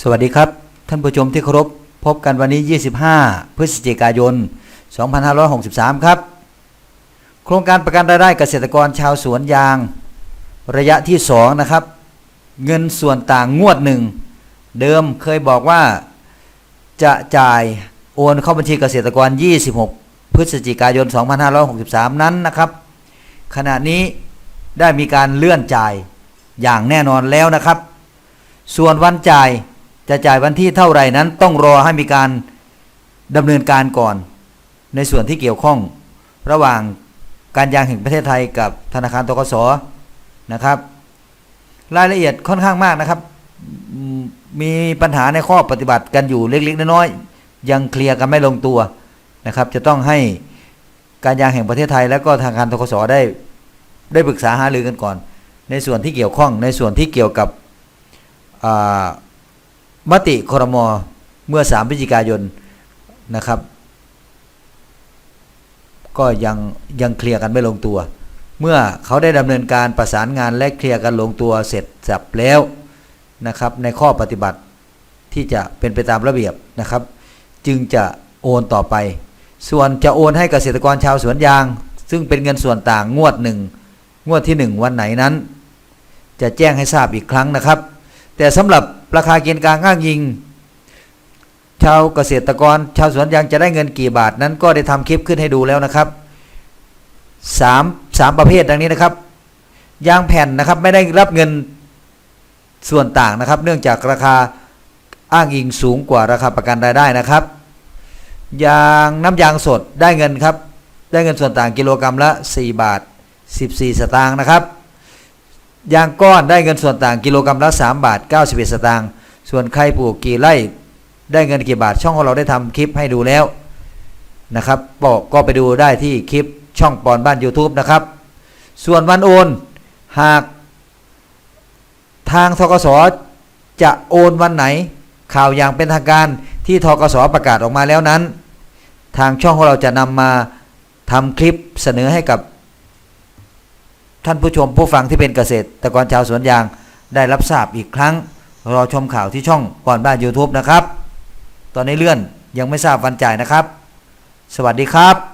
สวัสดีครับ ท่านผู้ชมที่เคารพพบกันวันนี้ 25 พฤศจิกายน 2563 ครับ โครงการประกันรายได้เกษตรกรชาวสวนยาง ระยะที่ 2 นะครับ เงินส่วนต่างงวดหนึ่ง เดิมเคยบอกว่าจะจ่ายโอนเข้าบัญชีเกษตรกร 26 พฤศจิกายน 2563 นั้นนะครับ ขณะนี้ได้มีการเลื่อนจ่ายอย่างแน่นอนแล้วนะครับ ส่วนวันจ่าย จะจ่ายวันที่เท่าไหร่นั้นต้องรอให้มีการดำเนินการก่อน ในส่วนที่เกี่ยวข้องระหว่างการยางแห่งประเทศไทยกับธนาคารตกสนะครับ รายละเอียดค่อนข้างมากนะครับ มีปัญหาในข้อปฏิบัติกันอยู่เล็กๆน้อยๆยังเคลียร์กันไม่ลงตัวนะครับ จะต้องให้การยางแห่งประเทศไทย และก็ธนาคารตกสได้ได้ปรึกษาหารือกันก่อน ในส่วนที่เกี่ยวข้องในส่วนที่เกี่ยวกับ มติครมเมื่อ 3 พฤศจิกายนนะครับ ก็ยังยังเคลียร์กันไม่ลงตัว เมื่อเขาได้ดำเนินการประสานงานและเคลียร์กันลงตัวเสร็จสับแล้วนะครับ ในข้อปฏิบัติที่จะเป็นไปตามระเบียบนะครับ จึงจะโอนต่อไป ส่วนจะโอนให้เกษตรกรชาวสวนยาง ซึ่งเป็นเงินส่วนต่างงวดหนึ่งงวดที่ 1 วันไหนนั้น จะแจ้งให้ทราบอีกครั้งนะครับ แต่สำหรับ ราคาเกณฑ์กลางอ้างยิง ชาวเกษตรกร ชาวสวนยางจะได้เงินกี่บาทนั้นก็ได้ทำคลิปขึ้นให้ดูแล้วนะครับสามสามประเภทดังนี้นะครับ ยางแผ่นนะครับไม่ได้รับเงินส่วนต่างนะครับ เนื่องจากราคาอ้างอิงสูงกว่าราคาประกันรายได้นะครับ ยางน้ำยางสดได้เงินครับ ได้เงินส่วนต่างกิโลกรรัมละ 4 บาท 14 สตางค์นะครับ ยางก้อนได้เงินส่วนต่างกิโลกรรัมละ3บาท91สตางค์ส่วนใครปลูกกี่ไร่ได้เงินกี่บาทช่องของเราได้ทำคลิปให้ดูแล้วนะครับบอกก็ไปดูได้ที่คลิปช่องปอนบ้าน YouTube นะครับ ส่วนวันโอน หากทางทกสจะโอนวันไหน ข่าวอย่างเป็นทางการที่ทกสประกาศออกมาแล้วนั้น ทางช่องของเราจะนำมาทำคลิปเสนอให้กับ ท่านผู้ชมผู้ฟังที่เป็นเกษตรกรชาวสวนยางได้รับทราบอีกครั้ง รอชมข่าวที่ช่องก่อนบ้าน YouTube นะครับ ตอนนี้เลื่อนยังไม่ทราบวันจ่ายนะครับ สวัสดีครับ